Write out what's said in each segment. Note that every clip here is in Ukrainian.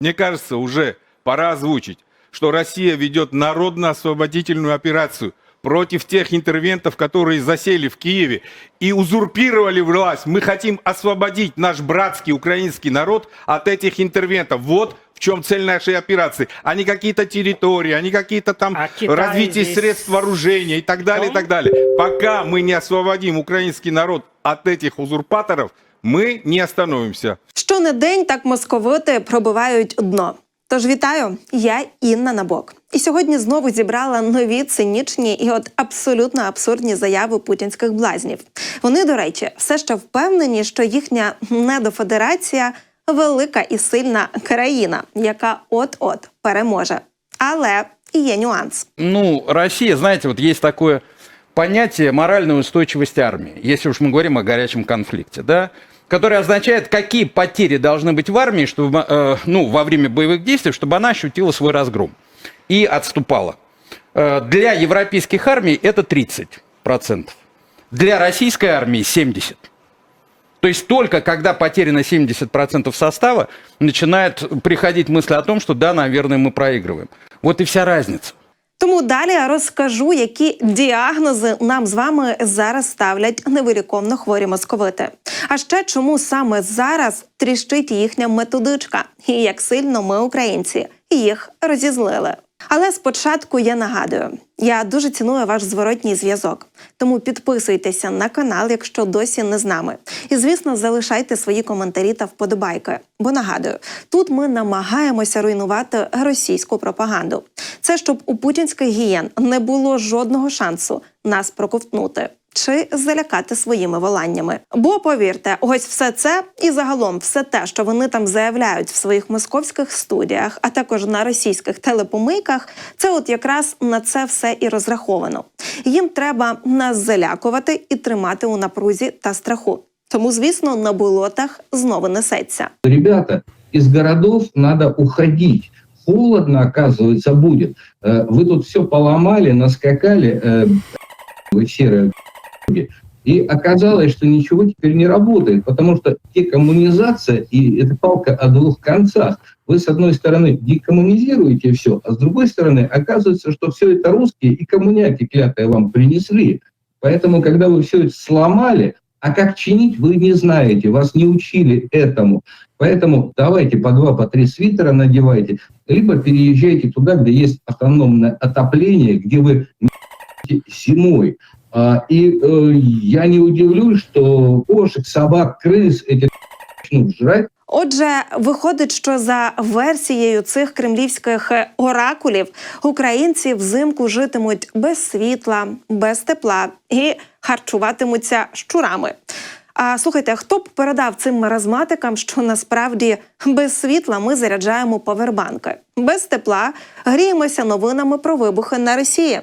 Мне кажется, уже пора озвучить, что Россия ведет народно-освободительную операцию против тех интервентов, которые засели в Киеве и узурпировали власть. Мы хотим освободить наш братский украинский народ от этих интервентов. Вот в чем цель нашей операции. А не какие-то территории, а не какие-то там А Китай развитие здесь средств вооружения и так далее, и так далее. Пока мы не освободим украинский народ от этих узурпаторов, мы не остановимся. Що не день, так московити пробивають дно. Тож вітаю, я Інна Набок. І сьогодні знову зібрала нові цинічні і от абсолютно абсурдні заяви путінських блазнів. Вони, до речі, все ще впевнені, що їхня недофедерація велика і сильна країна, яка от-от переможе. Але є нюанс. Ну, Россия, знаете, вот есть такое понятие моральной устойчивости армии, если уж мы говорим о горячем конфликте, да, которое означает, какие потери должны быть в армии, чтобы, э, ну, во время боевых действий, чтобы она ощутила свой разгром и отступала. Э, для европейских армий это 30%. Для российской армии 70%. То есть только когда потеряно 70% состава, начинает приходить мысль о том, что да, наверное, мы проигрываем. Вот и вся разница. Тому далі я розкажу, які діагнози нам з вами зараз ставлять невиліковно хворі московити. А ще чому саме зараз тріщить їхня методичка, і як сильно ми, українці, їх розізлили. Але спочатку я нагадую, я дуже ціную ваш зворотній зв'язок. Тому підписуйтеся на канал, якщо досі не з нами. І звісно, залишайте свої коментарі та вподобайки. Бо нагадую, тут ми намагаємося руйнувати російську пропаганду. Це щоб у путінських гієн не було жодного шансу нас проковтнути Чи залякати своїми воланнями. Бо повірте, ось все це і загалом все те, що вони там заявляють в своїх московських студіях, а також на російських телепомийках, це от якраз на це все і розраховано. Їм треба нас залякувати і тримати у напрузі та страху. Тому, звісно, на болотах знову несеться. ребята, из городов надо уходить. Холодно, оказывается, будет. Э, Вы тут все поломали, наскакали, э, вы серые и оказалось, что ничего теперь не работает, потому что декоммунизация, и это палка о двух концах. Вы, с одной стороны, декоммунизируете все, а с другой стороны, оказывается, что все это русские и коммуняки клятые вам принесли. Поэтому, когда вы все это сломали, а как чинить, вы не знаете, вас не учили этому. Поэтому давайте по два, по три свитера надевайте, либо переезжайте туда, где есть автономное отопление, где вы зимой. А, И э, я не удивлюсь, что кошек, собак, крыс эти начнут жрать. Отже, виходить, що за версією цих кремлівських е, оракулів українці взимку житимуть без світла, без тепла і харчуватимуться щурами. А слухайте, хто б передав цим маразматикам, що насправді без світла ми заряджаємо повербанки, без тепла гріємося новинами про вибухи на Росії.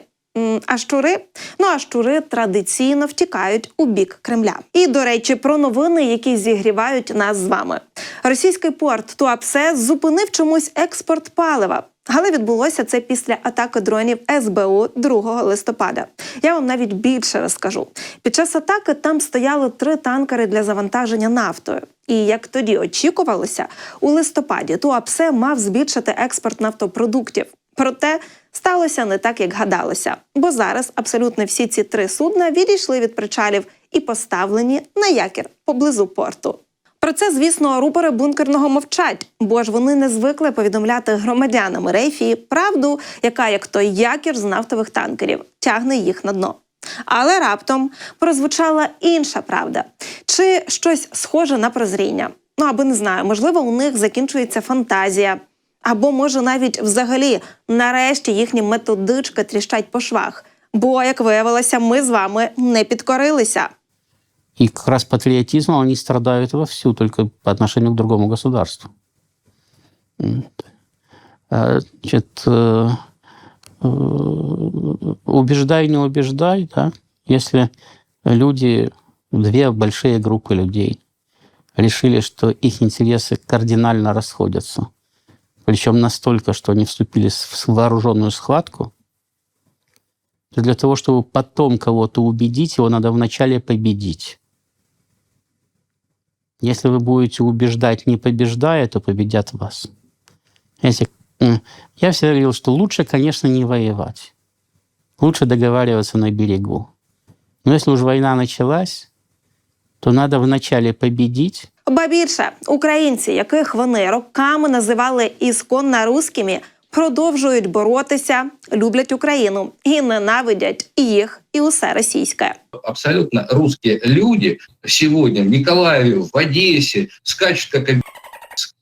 А щури? Ну а щури традиційно втікають у бік Кремля. І до речі, про новини, які зігрівають нас з вами. Російський порт Туапсе зупинив чомусь експорт палива. Але відбулося це після атаки дронів СБУ 2 листопада. Я вам навіть більше розкажу. Під час атаки там стояли три танкери для завантаження нафтою. І як тоді очікувалося, у листопаді Туапсе мав збільшити експорт нафтопродуктів. Проте сталося не так, як гадалося, бо зараз абсолютно всі ці три судна відійшли від причалів і поставлені на якір поблизу порту. Про це, звісно, рупори бункерного мовчать, бо ж вони не звикли повідомляти громадянам Рейфії правду, яка, як той якір з нафтових танкерів, тягне їх на дно. Але раптом прозвучала інша правда, чи щось схоже на прозріння. Ну аби не знаю, можливо, у них закінчується фантазія, або може навіть взагалі нарешті їхні методички тріщать по швах. Бо, як виявилося, ми з вами не підкорилися. И как раз патриотизмом они страдают вовсю, только по отношению к другому государству. М. А, Значит, э, э, убеждай, не убеждай, да? Если люди, две большие группы людей решили, что их интересы кардинально расходятся, причем настолько, что они вступили в вооруженную схватку, то для того, чтобы потом кого-то убедить, его надо вначале победить. Если вы будете убеждать, не побеждая, то победят вас. Если, я всегда говорил, что лучше, конечно, не воевать. Лучше договариваться на берегу. Но если уж война началась, то надо вначале победить, Ба більше українці, яких вони роками називали ісконно русскими, продовжують боротися, люблять Україну і ненавидять їх, і усе російське. абсолютно русские люди сегодня в Николаеве, в Одессе скачут как обе-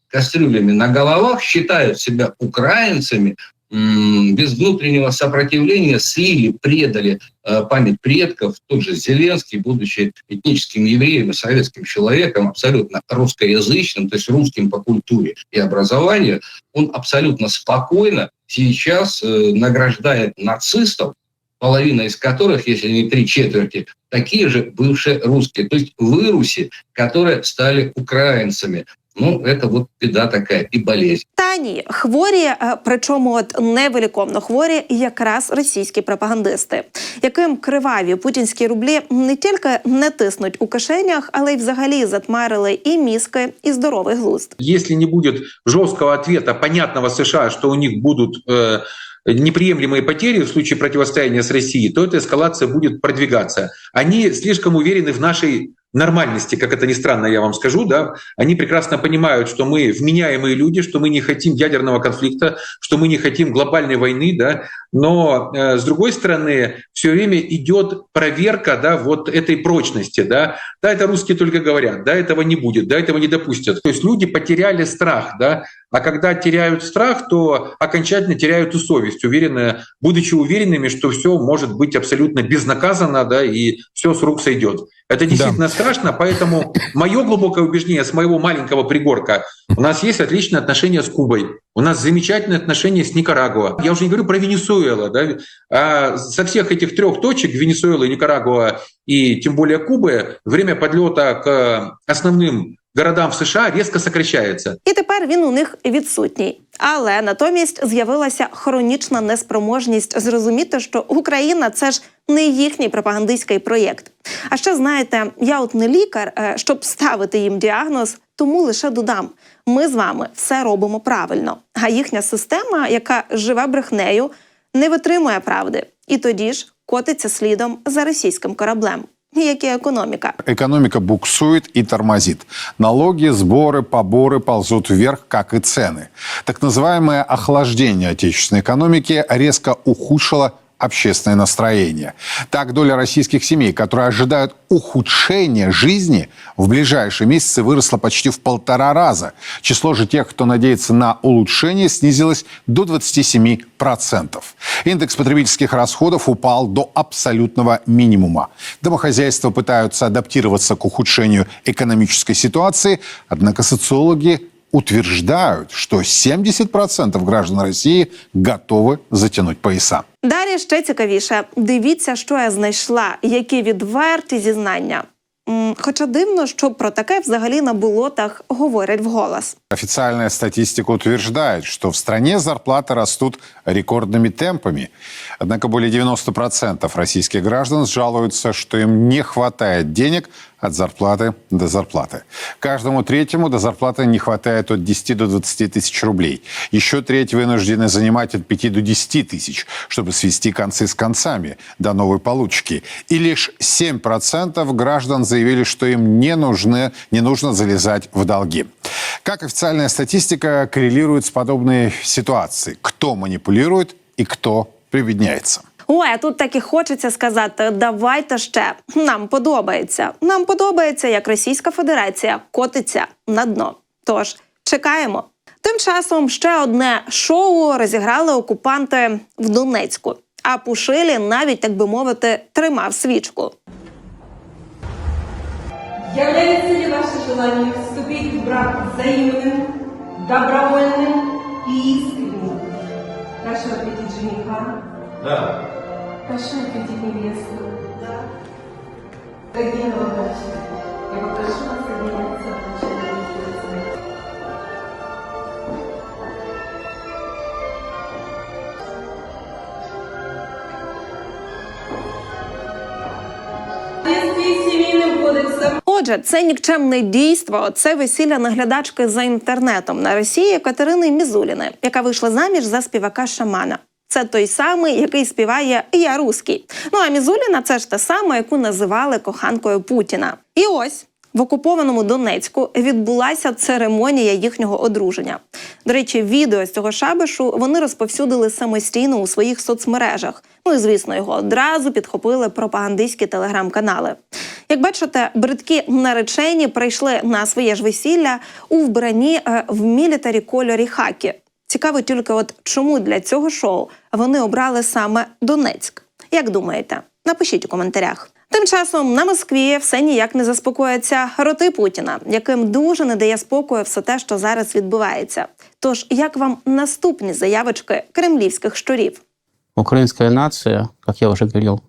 кастрюлями на головах, считают себя украинцами, м, без внутреннего сопротивления слили, предали э, память предков. Тот же Зеленский, будучи этническим евреем и советским человеком, абсолютно русскоязычным, то есть русским по культуре и образованию, он абсолютно спокойно сейчас э, награждает нацистов, половина из которых, если не три четверти, такие же бывшие русские, то есть выруси, которые стали украинцами. Ну, это вот беда такая и болезнь. Та ні, хворі, е, причому от невиліковно хворі, якраз російські пропагандисти, яким криваві путінські рублі не тільки не тиснуть у кишенях, але й взагалі затмарили і мізки, і здоровий глузд. если не будет жесткого ответа, понятного США, что у них будут э, неприемлемые потери в случае противостояния с Россией, то эта эскалация будет продвигаться. Они слишком уверены в нашей нормальности, как это ни странно, я вам скажу, да, они прекрасно понимают, что мы вменяемые люди, что мы не хотим ядерного конфликта, что мы не хотим глобальной войны, да, но э, с другой стороны все время идет проверка, да, вот этой прочности, да, да, это русские только говорят, да, этого не будет, да, этого не допустят. То есть люди потеряли страх, да, а когда теряют страх, то окончательно теряют и совесть, уверенные, будучи уверенными, что все может быть абсолютно безнаказанно, да, и все с рук сойдет. Это действительно страшно, поэтому мое глубокое убеждение с моего маленького пригорка, у нас есть отличные отношения с Кубой, у нас замечательные отношения с Никарагуа. Я уже не говорю про Венесуэлу, да, а со всех этих трех точек, Венесуэлы, Никарагуа и тем более Кубы, время подлета к основным городам в США резко сокращается. І тепер він у них відсутній. Але натомість з'явилася хронічна неспроможність зрозуміти, що Україна це ж не їхній пропагандистський проєкт. А ще знаєте, я от не лікар, е, щоб ставити їм діагноз, тому лише додам: ми з вами все робимо правильно. А їхня система, яка живе брехнею, не витримує правди, і тоді ж котиться слідом за російським кораблем. Як і економіка. Экономика буксует и тормозит. Налоги, сборы, поборы ползут вверх, как и цены. Так называемое охлаждение отечественной экономики резко ухудшило общественное настроение. Так, доля российских семей, которые ожидают ухудшения жизни, в ближайшие месяцы выросла почти в полтора раза. Число же тех, кто надеется на улучшение, снизилось до 27%. Индекс потребительских расходов упал до абсолютного минимума. Домохозяйства пытаются адаптироваться к ухудшению экономической ситуации, однако социологи утверждают, что 70% граждан России готовы затянуть пояса. Далі ще цікавіше. Дивіться, що я знайшла, які відверті зізнання. М, Хоча дивно, що про таке взагалі на болотах говорять вголос. Официальная статистика утверждает, что в стране зарплаты растут рекордными темпами. Однако более 90% российских граждан жалуются, что им не хватает денег от зарплаты до зарплаты. Каждому третьему до зарплаты не хватает от 10 до 20 тысяч рублей. Еще треть вынуждены занимать от 5 до 10 тысяч, чтобы свести концы с концами до новой получки. И лишь 7% граждан заявили, что им не, нужны, не нужно залезать в долги. Как официальная статистика коррелирует с подобной ситуацией? Кто манипулирует и кто прибедняется? Ой, а тут так і хочеться сказати: давайте ще. Нам подобається. Нам подобається, як Російська Федерація котиться на дно. Тож чекаємо. Тим часом ще одне шоу розіграли окупанти в Донецьку. А Пушилі навіть, так би мовити, тримав свічку. Является ли ваше желание вступить в брак взаимным, добровольным и искренним? Прошу ответить жениха. Да. Прошу ответить невесту. Да. Дорогие новобрачные, я попрошу вас соединиться в начале В соответствии с семейным кодексом Отже, Отже, це нікчемне дійство. Це весілля наглядачки за інтернетом на Росії Катерини Мізуліни, яка вийшла заміж за співака Шамана. Це той самий, який співає Я руський. Ну а Мізуліна це ж та сама, яку називали коханкою Путіна. І ось в окупованому Донецьку відбулася церемонія їхнього одруження. До речі, відео з цього шабишу вони розповсюдили самостійно у своїх соцмережах. Ну і звісно, його одразу підхопили пропагандистські телеграм-канали. Як бачите, бридкі наречені прийшли на своє ж весілля у вбранні е, в мілітарі кольорі хакі. Цікаво тільки, от чому для цього шоу вони обрали саме Донецьк. Як думаєте? Напишіть у коментарях. Тим часом на Москві все ніяк не заспокояться роти Путіна, яким дуже не дає спокою все те, що зараз відбувається. Тож, як вам наступні заявочки кремлівських щурів? Украинская нация, как я уже говорил,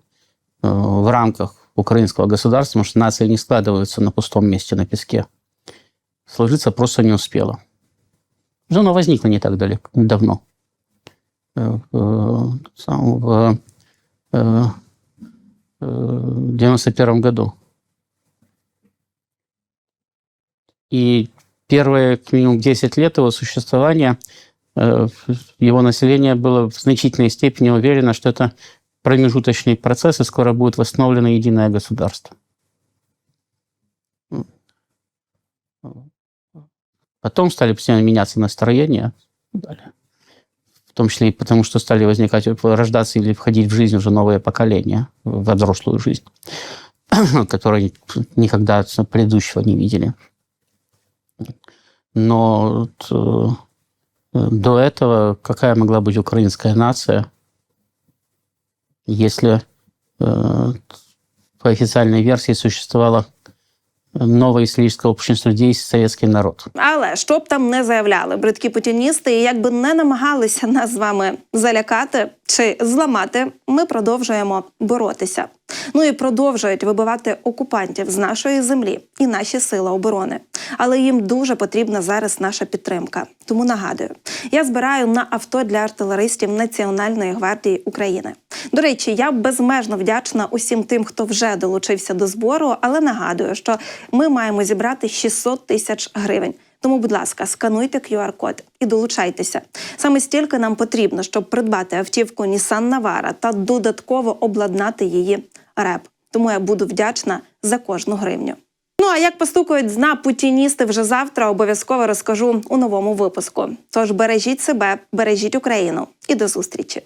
э, в рамках украинского государства, потому что нации не складываются на пустом месте на песке, сложиться просто не успела. Уже Оно возникло не так далеко, давно. Э, э, В э, э, 91 году. И первые, минимум, 10 лет его существования его население было в значительной степени уверено, что это промежуточный процесс, и скоро будет восстановлено единое государство. Потом стали постепенно меняться настроения, далее. в том числе и потому, что стали возникать, рождаться или входить в жизнь уже новые поколения, в взрослую жизнь, которые никогда предыдущего не видели. Но э, до этого какая могла быть украинская нация, если э, по официальной версии существовало новое историческое общество людей советский народ. Але що б там не заявляли бридкі путіністи, і як би не намагалися нас з вами залякати чи зламати, ми продовжуємо боротися. Ну і продовжують вибивати окупантів з нашої землі і наші сили оборони. Але їм дуже потрібна зараз наша підтримка. Тому нагадую, я збираю на авто для артилеристів Національної гвардії України. До речі, я безмежно вдячна усім тим, хто вже долучився до збору, але нагадую, що ми маємо зібрати 600 тисяч гривень. Тому, будь ласка, скануйте QR-код і долучайтеся. Саме стільки нам потрібно, щоб придбати автівку Nissan Navara та додатково обладнати її РЕП. Тому я буду вдячна за кожну гривню. Ну а як постукають зна путіністи вже завтра, обов'язково розкажу у новому випуску. Тож бережіть себе, бережіть Україну і до зустрічі.